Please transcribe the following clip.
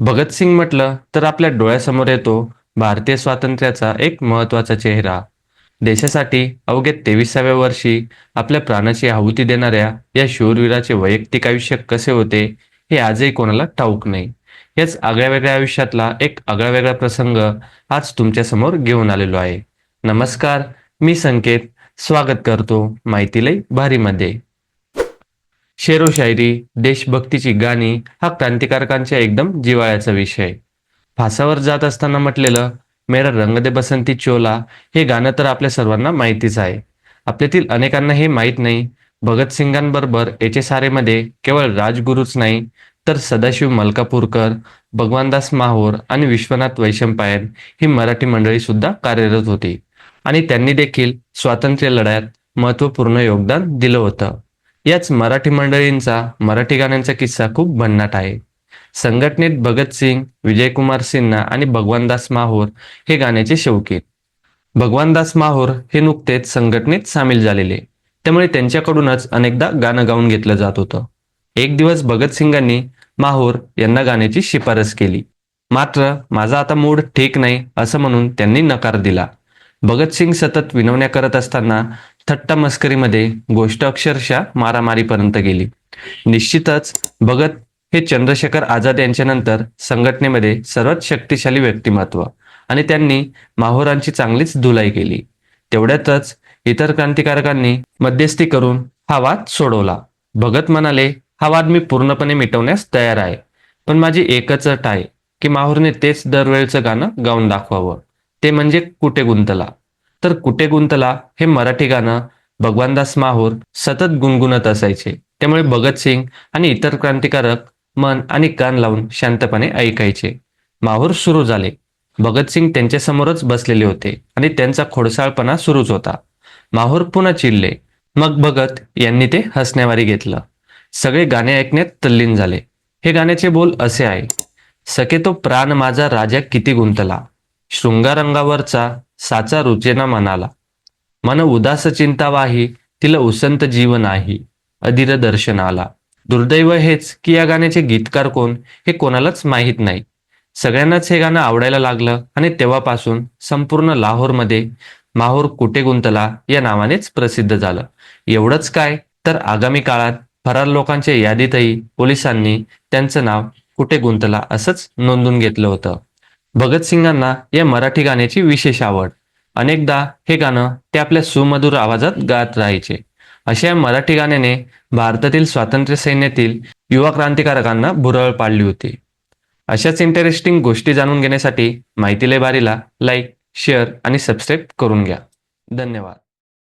भगतसिंग म्हटलं तर आपल्या डोळ्यासमोर येतो भारतीय स्वातंत्र्याचा एक महत्त्वाचा चेहरा. देशासाठी अवघ्या तेविसाव्या वर्षी आपल्या प्राणाची आहुती देणाऱ्या या शूरवीराचे वैयक्तिक आयुष्य कसे होते हे आजही कोणाला ठाऊक नाही. याच आगळ्या वेगळ्या आयुष्यातला एक आगळा वेगळा प्रसंग आज तुमच्यासमोर घेऊन आलेलो आहे. नमस्कार मी संकेत. स्वागत करतो माहितीलय भारीमध्ये. शेरो शायरी देशभक्तीची गाणी हा क्रांतिकारकांच्या एकदम जिवाळ्याचा विषय. फासावर जात असताना म्हटलेलं मेरा रंग दे बसंती चोला हे गाणं तर आपल्या सर्वांना माहितीच आहे. आपल्यातील अनेकांना हे माहीत नाही भगतसिंगांबरोबर एच एस आर केवळ राजगुरूच नाही तर सदाशिव मलकापूरकर भगवानदास माहोर आणि विश्वनाथ वैशंपायन ही मराठी मंडळी सुद्धा कार्यरत होती. आणि त्यांनी देखील स्वातंत्र्य लढ्यात महत्त्वपूर्ण योगदान दिलं होतं. याच मराठी मंडळींचा मराठी गाण्यांचा किस्सा खूप भन्नाट आहे. संघटनेत भगतसिंग विजयकुमार सिन्हा आणि भगवानदास माहोर हे गाण्याचे शौकीन. भगवानदास माहोर हे नुकतेच संघटनेत सामील झालेले. त्यामुळे त्यांच्याकडूनच अनेकदा गाणं गाऊन घेतलं जात होतं. एक दिवस भगतसिंगांनी माहोर यांना गाण्याची शिफारस केली. मात्र माझा आता मूड ठीक नाही असं म्हणून त्यांनी नकार दिला. भगतसिंग सतत विनवण्या करत असताना थट्टा मस्करीमध्ये गोष्ट अक्षरशः मारामारीपर्यंत गेली. निश्चितच भगत हे चंद्रशेखर आझाद यांच्यानंतर संघटनेमध्ये सर्वात शक्तिशाली व्यक्तिमत्व आणि त्यांनी माहोरांची चांगलीच धुलाई केली. तेवढ्यातच इतर क्रांतिकारकांनी मध्यस्थी करून हा वाद सोडवला. भगत म्हणाले हा वाद मी पूर्णपणे मिटवण्यास तयार आहे. पण माझी एकच अट आहे की माहूरने तेच दरवेळचं गाणं गाऊन दाखवावं. ते म्हणजे कुठे गुंतला. तर कुठे गुंतला हे मराठी गाणं भगवानदास माहूर सतत गुणगुणत असायचे. त्यामुळे भगतसिंग आणि इतर क्रांतिकारक मन आणि कान लावून शांतपणे ऐकायचे. माहूर सुरू झाले. भगतसिंग त्यांच्यासमोरच बसलेले होते आणि त्यांचा खोडसाळपणा सुरूच होता. माहूर पुन्हा चिडले. मग भगत यांनी ते हसण्यावारी घेतलं. सगळे गाणे ऐकण्यात तल्लीन झाले. हे गाण्याचे बोल असे आहे. सके तो प्राण माझा राजा किती गुंतला. शृंगारंगावरचा साचा रुचेना मनाला. मन उदास चिंता वाही तिला उसंत जीवन आहे अधीर दर्शन आला दुर्दैव हेच की या गाण्याचे गीतकार कोण हे कोणालाच माहीत नाही. सगळ्यांनाच हे गाणं आवडायला लागलं आणि तेव्हापासून संपूर्ण लाहोरमध्ये माहोर कुठे गुंतला या नावानेच प्रसिद्ध झालं. एवढंच काय तर आगामी काळात फरार लोकांच्या यादीतही पोलिसांनी त्यांचं नाव कुठे गुंतला असंच नोंदून घेतलं होतं. भगतसिंगांना या मराठी गाण्याची विशेष आवड. अनेकदा हे गाणं ते आपल्या सुमधुर आवाजात गात राहायचे. अशा या मराठी गाण्याने भारतातील स्वातंत्र्य सैन्यातील युवा क्रांतिकारकांना भुरळ पाडली होती. अशाच इंटरेस्टिंग गोष्टी जाणून घेण्यासाठी माहिती लय बारीला लाईक शेअर आणि सबस्क्राईब करून घ्या. धन्यवाद.